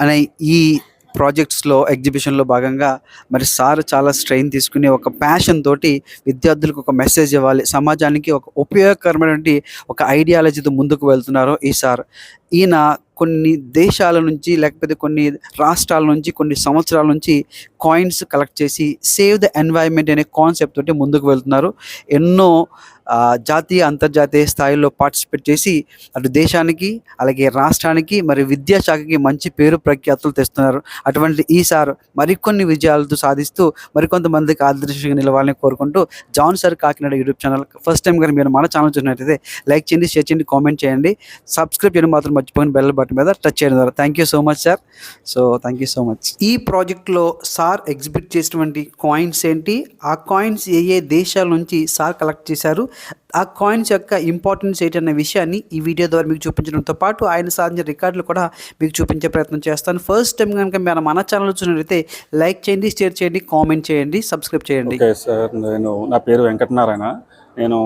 అనే ఈ ప్రాజెక్ట్స్లో ఎగ్జిబిషన్లో భాగంగా మరి సార్ చాలా స్ట్రెయిన్ తీసుకుని ఒక ప్యాషన్ తోటి విద్యార్థులకు ఒక మెసేజ్ ఇవ్వాలి. సమాజానికి ఒక ఉపయోగకరమైనటువంటి ఒక ఐడియాలజీతో ముందుకు వెళ్తున్నారు ఈ సార్. ఈయన కొన్ని దేశాల నుంచి లేకపోతే కొన్ని రాష్ట్రాల నుంచి కొన్ని సంవత్సరాల నుంచి కాయిన్స్ కలెక్ట్ చేసి సేవ్ ద ఎన్వైరన్మెంట్ అనే కాన్సెప్ట్ తోటి ముందుకు వెళ్తున్నారు. ఎన్నో జాతీయ అంతర్జాతీయ స్థాయిలో పార్టిసిపేట్ చేసి అటు దేశానికి అలాగే రాష్ట్రానికి మరి విద్యాశాఖకి మంచి పేరు ప్రఖ్యాతులు తెస్తున్నారు. అటువంటి ఈ సార్ మరికొన్ని విజయాలతో సాధిస్తూ మరికొంతమందికి ఆదర్శంగా నిలవాలని కోరుకుంటూ John sir Kakinada YouTube channel first time కానీ మీరు మన ఛానల్ చూసినట్టయితే లైక్ చేయండి షేర్ చేయండి కామెంట్ చేయండి. సబ్స్క్రైబ్ చేయడం మాత్రం మర్చిపోయిన బెల్ బటన్ మీద టచ్ చేయడం ద్వారా. Thank you so much sir so thank you so much ఈ ప్రాజెక్ట్లో సార్ ఎగ్జిబిట్ చేసినటువంటి కాయిన్స్ ఏంటి? ఆ కాయిన్స్ ఏ ఏ దేశాల నుంచి సార్ కలెక్ట్ చేశారు? ఆ కాయిన్స్ యొక్క ఇంపార్టెన్స్ ఏంటి విషయాన్ని ఈ వీడియో ద్వారా మీకు చూపించడంతో పాటు ఆయన సాధించిన రికార్డులు కూడా మీకు చూపించే ప్రయత్నం చేస్తాను. ఫస్ట్ టైం కనుక మీరు మన ఛానల్ చూసినట్లయితే లైక్ చేయండి షేర్ చేయండి కామెంట్ చేయండి సబ్స్క్రైబ్ చేయండి. సార్ నేను నా పేరు వెంకటనారాయణ. నేను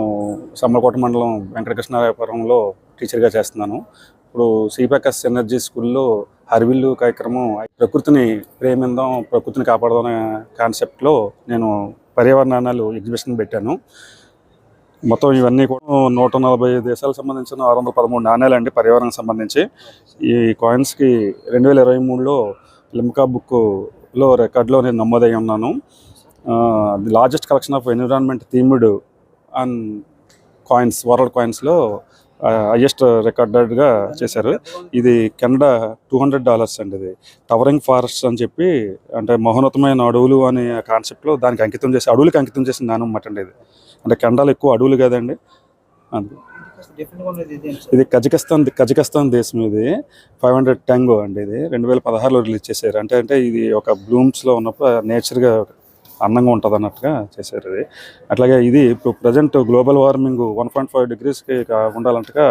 సమ్మలకోట మండలం వెంకటకృష్ణారాయపురంలో టీచర్గా చేస్తున్నాను. ఇప్పుడు సిపెకస్ ఎనర్జీ స్కూల్లో హర్విల్లు కార్యక్రమం ప్రకృతిని ప్రేమిందాం ప్రకృతిని కాపాడదాం అనే కాన్సెప్ట్లో నేను పర్యావరణాలు ఎగ్జిబిషన్ పెట్టాను. మొత్తం ఇవన్నీ కూడా నూట నలభై దేశాలకు సంబంధించిన ఆరు వందల పదమూడు నాణ్యాలు అండి పర్యావరణం సంబంధించి. ఈ కాయిన్స్కి రెండు వేల ఇరవై మూడులో లిమ్కా బుక్లో రికార్డులో నేను నమోదై ఉన్నాను. The largest collection of environment themed and coins world కాయిన్స్లో highest రికార్డెడ్గా చేశారు. ఇది కెనడా టూ హండ్రెడ్ డాలర్స్ అండి ఇది. టవరింగ్ ఫారెస్ట్ అని చెప్పి అంటే మహోన్నతమైన అడవులు అనే కాన్సెప్ట్లో దానికి అంకితం చేసి అడవులకి అంకితం చేసిన నాణం అన్నమాట అండి ఇది. అంటే కెనడాలో ఎక్కువ అడవులు కదండి. ఇది కజకిస్తాన్ కజకిస్తాన్ దేశం ఇది. ఫైవ్ హండ్రెడ్ ట్యాంగో అండి ఇది. రెండు వేల పదహారులో రిలీజ్ చేశారు. అంటే అంటే ఇది ఒక బ్లూమ్స్లో ఉన్నప్పుడు నేచర్గా అందంగా ఉంటుంది అన్నట్టుగా చేశారు ఇది అట్లాగే ఇది ఇప్పుడు present global warming one point five డిగ్రీస్కి ఉండాలంటగా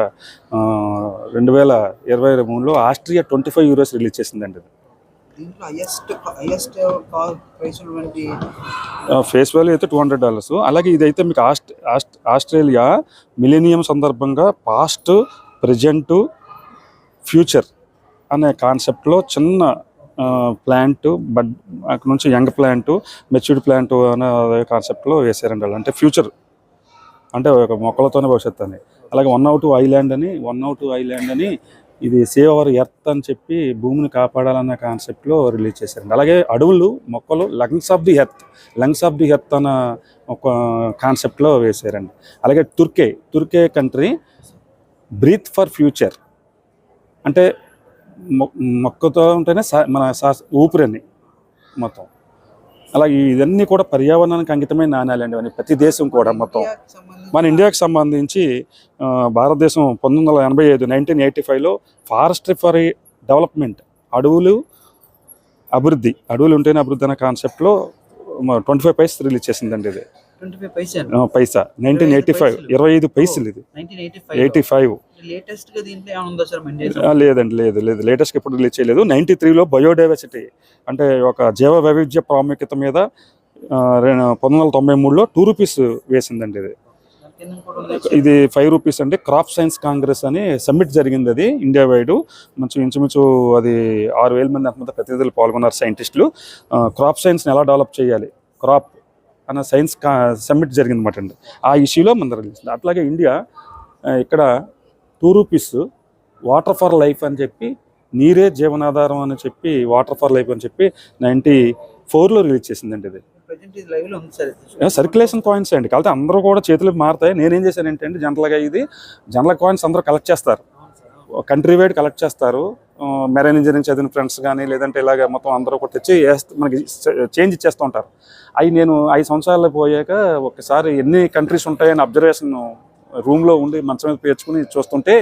రెండు వేల ఇరవై మూడులో Austria twenty five euros release చేసిందండి ఇది ఫేస్ వాల్యూ అయితే టూ హండ్రెడ్ డాలర్స్ అలాగే ఇదైతే మీకు ఆస్ట్ ఆస్ట్ ఆస్ట్రేలియా మిలీనియం సందర్భంగా పాస్ట్ ప్రజెంట్ ఫ్యూచర్ అనే కాన్సెప్ట్లో చిన్న ప్లాంట్ బడ్ అక్కడ నుంచి యంగ్ ప్లాంట్ మెచ్యూర్డ్ ప్లాంట్ అనే కాన్సెప్ట్లో వేసారండి వాళ్ళు. అంటే ఫ్యూచర్ అంటే ఒక మొక్కలతోనే భవిష్యత్తు అని. అలాగే వన్ అవుట్ ఐలాండ్ అని వన్ అవుట్ ఐలాండ్ అని ఇది సేవ్ అవర్ ఎర్త్ అని చెప్పి భూమిని కాపాడాలన్న కాన్సెప్ట్లో రిలీజ్ చేశారండి. అలాగే అడవులు మొక్కలు lungs of the earth lungs of the earth అన్న ఒక కాన్సెప్ట్లో వేసారండి. అలాగే తుర్కే తుర్కే కంట్రీ బ్రీత్ ఫర్ ఫ్యూచర్ అంటే మొక్కతో ఉంటేనే సా- మన శ్వాస ఊపిరని మొత్తం. అలాగే ఇవన్నీ కూడా పర్యావరణానికి అంకితమైన నాణ్యాలండి అని ప్రతి దేశం కూడా మొత్తం. మన ఇండియాకి సంబంధించి భారతదేశం పంతొమ్మిది వందల ఎనభై ఐదు నైన్టీన్ ఎయిటీ ఫైవ్లో ఫారెస్ట్రీ ఫర్ డెవలప్మెంట్ అడవులు అభివృద్ధి అడవులు ఉంటేనే అభివృద్ధి అనే కాన్సెప్ట్లో ట్వంటీ ఫైవ్ పైస్ రిలీజ్ చేసిందండి ఇది. పైసా. నైన్టీన్ ఎయిటీ ఫైవ్ ఇరవై ఐదు పైసలు ఇది. ఎయిటీ ఫైవ్ లేదండి లేదు లేదు. లేటెస్ట్ ఎప్పుడు రిలీజ్ చేయలేదు. నైన్టీ త్రీలో బయోడైవర్సిటీ అంటే ఒక జీవ వైవిధ్య ప్రాముఖ్యత మీద పంతొమ్మిది వందల తొంభై మూడులో టూ రూపీస్ వేసిందండి ఇది. ఇది ఫైవ్ రూపీస్ అండి. క్రాప్ సైన్స్ కాంగ్రెస్ అని సమ్మిట్ జరిగింది అది ఇండియా వైడ్ మంచి ఇంచుమించు అది ఆరు వేల మంది అంతమంది ప్రతినిధులు పాల్గొన్నారు సైంటిస్టులు క్రాప్ సైన్స్ని ఎలా డెవలప్ చేయాలి? క్రాప్ అన్న సైన్స్ కా సమ్మిట్ జరిగింది అనమాట అండి. ఆ ఇష్యూలో మన రిలీజ్. అట్లాగే ఇండియా ఇక్కడ two rupees water for life అని చెప్పి నీరే జీవనాధారం అని చెప్పి వాటర్ ఫర్ లైఫ్ అని చెప్పి నైంటీ ఫోర్లో రిలీజ్ చేసిందండి ఇది. సర్క్యులేషన్ కాయిన్స్ అండి. కాబట్టి అందరూ కూడా చేతులు మారుతాయి. నేనేం చేశాను ఏంటంటే జనరల్గా ఇది జనరల్ కాయిన్స్ అందరూ కలెక్ట్ చేస్తారు. కంట్రీ వైడ్ కలెక్ట్ చేస్తారు. మెరైన్ ఇంజనీరింగ్ చదివిన ఫ్రెండ్స్ కానీ లేదంటే ఇలాగ మొత్తం అందరూ కూడా తెచ్చి మనకి చేంజ్ ఇచ్చేస్తూ ఉంటారు. అవి నేను ఐదు సంవత్సరాలు పోయాక ఒకసారి ఎన్ని కంట్రీస్ ఉంటాయని అబ్జర్వేషన్ రూమ్లో ఉండి మంచం మీద పేర్చుకుని చూస్తుంటే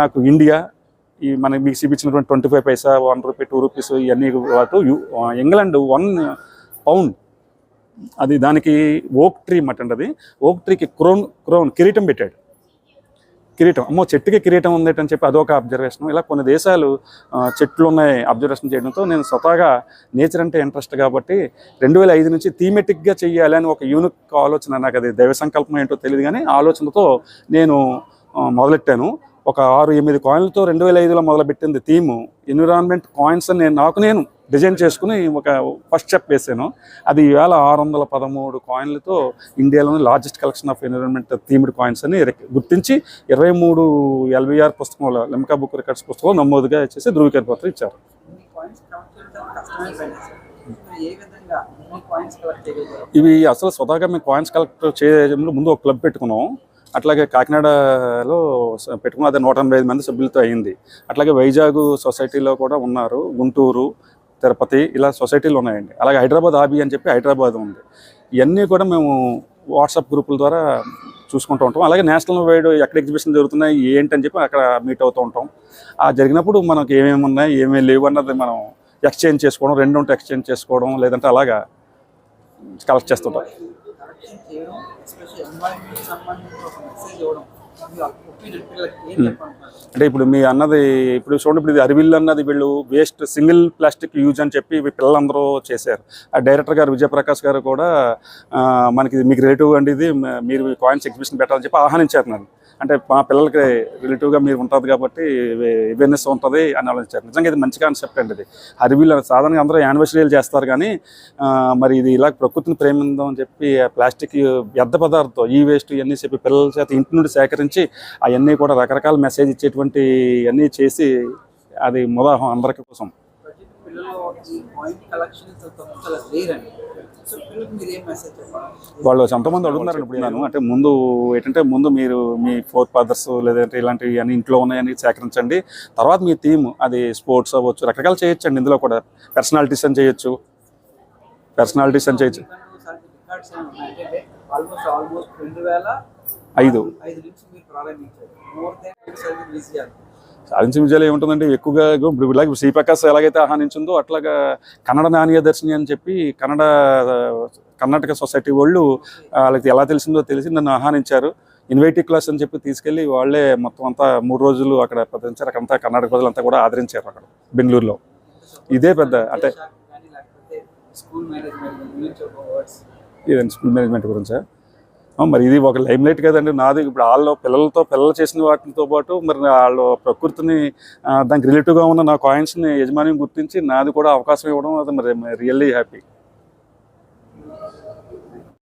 నాకు ఇండియా ఈ మనకి మీకు చూపించినటువంటి twenty five paisa one rupee two rupees ఇవన్నీ పాటు ఇంగ్లాండ్ వన్ పౌండ్. అది దానికి ఓక్ ట్రీ మటండి అది. ఓక్ ట్రీకి క్రోన్ క్రోన్ కిరీటం పెట్టాడు. కిరీటం. అమ్మో చెట్టుకి కిరీటం ఉందేటని అని చెప్పి అదొక అబ్జర్వేషన్ ఇలా కొన్ని దేశాలు చెట్లు ఉన్నాయి అబ్జర్వేషన్ చేయడంతో నేను స్వతహాగా నేచర్ అంటే ఇంట్రెస్ట్ కాబట్టి రెండు వేల ఐదు నుంచి థీమెటిక్గా చెయ్యాలి అని ఒక యూనిక్ ఆలోచన. నాకు అది దైవ సంకల్పం ఏంటో తెలియదు కానీ ఆలోచనతో నేను మొదలెట్టాను. ఒక ఆరు ఎనిమిది కాయిన్లతో రెండు వేల ఐదులో మొదలుపెట్టింది థీము. ఎన్విరాన్మెంట్ కాయిన్స్ అని నేను నాకు నేను డిజైన్ చేసుకుని ఒక ఫస్ట్ స్టెప్ వేసాను. అది ఈవేళ ఆరు వందల పదమూడు కాయిన్లతో ఇండియాలోని largest collection of environment themed coins అని గుర్తించి ఇరవై మూడు ఎల్బిఆర్ పుస్తకంలో లెమ్కా బుక్ రికార్డ్స్ పుస్తకంలో నమోదుగా చేసి ధృవీకరణ పత్రం ఇచ్చారు. ఇవి అసలు స్వతహాగా మేము కాయిన్స్ కలెక్ట్ చేయడంలో ముందు ఒక క్లబ్ పెట్టుకున్నాం. అట్లాగే కాకినాడలో పెట్టుకున్న అదే నూట ఎనభై ఐదు మంది సభ్యులతో అయింది. అట్లాగే వైజాగ్ సొసైటీలో కూడా ఉన్నారు. గుంటూరు తిరుపతి ఇలా సొసైటీలు ఉన్నాయండి. అలాగే హైదరాబాద్ హాబీ అని చెప్పి హైదరాబాద్ ఉంది. ఇవన్నీ కూడా మేము వాట్సాప్ గ్రూపుల ద్వారా చూసుకుంటూ ఉంటాం. అలాగే నేషనల్ వైడ్ ఎక్కడ ఎగ్జిబిషన్ జరుగుతున్నాయి ఏంటి అని చెప్పి అక్కడ మీట్ అవుతూ ఉంటాం. ఆ జరిగినప్పుడు మనకి ఏమేమి ఉన్నాయి ఏమేమి లేవు అన్నది మనం ఎక్స్చేంజ్ చేసుకోవడం రెండు ఉంటే ఎక్స్చేంజ్ చేసుకోవడం లేదంటే అలాగా కలెక్ట్ చేస్తుంటాం. అంటే ఇప్పుడు మీ అన్నది ఇప్పుడు చూడండి ఇప్పుడు ఇది అరవిల్ అన్నది వీళ్ళు వేస్ట్ సింగిల్ ప్లాస్టిక్ యూజ్ అని చెప్పి పిల్లలందరూ చేశారు. ఆ డైరెక్టర్ గారు విజయప్రకాష్ గారు కూడా మనకి ఇది మీకు రిలేటివ్ అండి ఇది మీరు కాయిన్స్ ఎగ్జిబిషన్ పెట్టాలని చెప్పి ఆహ్వానించారు నన్ను. అంటే మా పిల్లలకి రిలేటివ్గా మీరు ఉంటుంది కాబట్టి అవేర్నెస్ ఉంటుంది అని ఆలోచించారు. నిజంగా ఇది మంచి కాన్సెప్ట్ అండి ఇది. అరవిల్ సాధారణంగా అందరూ యానివర్సరీలు చేస్తారు కానీ మరి ఇది ఇలా ప్రకృతిని ప్రేమిందాం అని చెప్పి ఆ ప్లాస్టిక్ వ్యర్థ పదార్థం ఈ వేస్ట్ ఇవన్నీ చెప్పి పిల్లల చేత ఇంటి నుండి సేకరించి అవన్నీ కూడా రకరకాల మెసేజ్ ఇచ్చేటువంటి అన్నీ చేసి అది ముదాహం అందరికీ కోసం. పిల్లలు కలెక్షన్ వాళ్ళు ఎంతమంది అడుగుతున్నారు ఇప్పుడు నేను. అంటే ముందు ఏంటంటే ముందు మీరు మీ ఫోర్ ఫాదర్స్ లేదంటే ఇలాంటివి అన్ని ఇంట్లో ఉన్నాయని సేకరించండి. తర్వాత మీ థీమ్ అది స్పోర్ట్స్ అవ్వచ్చు రకరకాలు చేయొచ్చండి ఇందులో కూడా. పర్సనాలిటీస్ అని చేయొచ్చు. పర్సనాలిటీస్ అని చేయొచ్చు. ఐదు. సాధించిన విజయాలు ఏముంటుందంటే ఎక్కువగా ఇప్పుడు ఇలాగ శ్రీప్రకాశ్ ఎలాగైతే ఆహ్వానించిందో అట్లాగా కన్నడ నాణ్య దర్శిని అని చెప్పి కన్నడ కర్ణాటక సొసైటీ వాళ్ళు వాళ్ళకి ఎలా తెలిసిందో తెలిసి నన్ను ఆహ్వానించారు. ఇన్వైటివ్ క్లాస్ అని చెప్పి తీసుకెళ్ళి వాళ్ళే మొత్తం అంతా మూడు రోజులు అక్కడ ప్రదర్శించారు. అక్కడంతా కర్ణాటక ప్రజలంతా కూడా ఆదరించారు అక్కడ బెంగళూరులో. ఇదే పెద్ద అంటే ఇదండి స్కూల్ మేనేజ్మెంట్ గురించా? మరి ఇది ఒక లైమ్ లైట్ కదండి. నాది ఇప్పుడు వాళ్ళు పిల్లలతో పిల్లలు చేసిన వాటితో పాటు మరి వాళ్ళు ప్రకృతిని దానికి రిలేటివ్గా ఉన్న నా కాయిన్స్ని యజమాని గుర్తించి నాది కూడా అవకాశం ఇవ్వడం అది మరి రియల్లీ హ్యాపీ.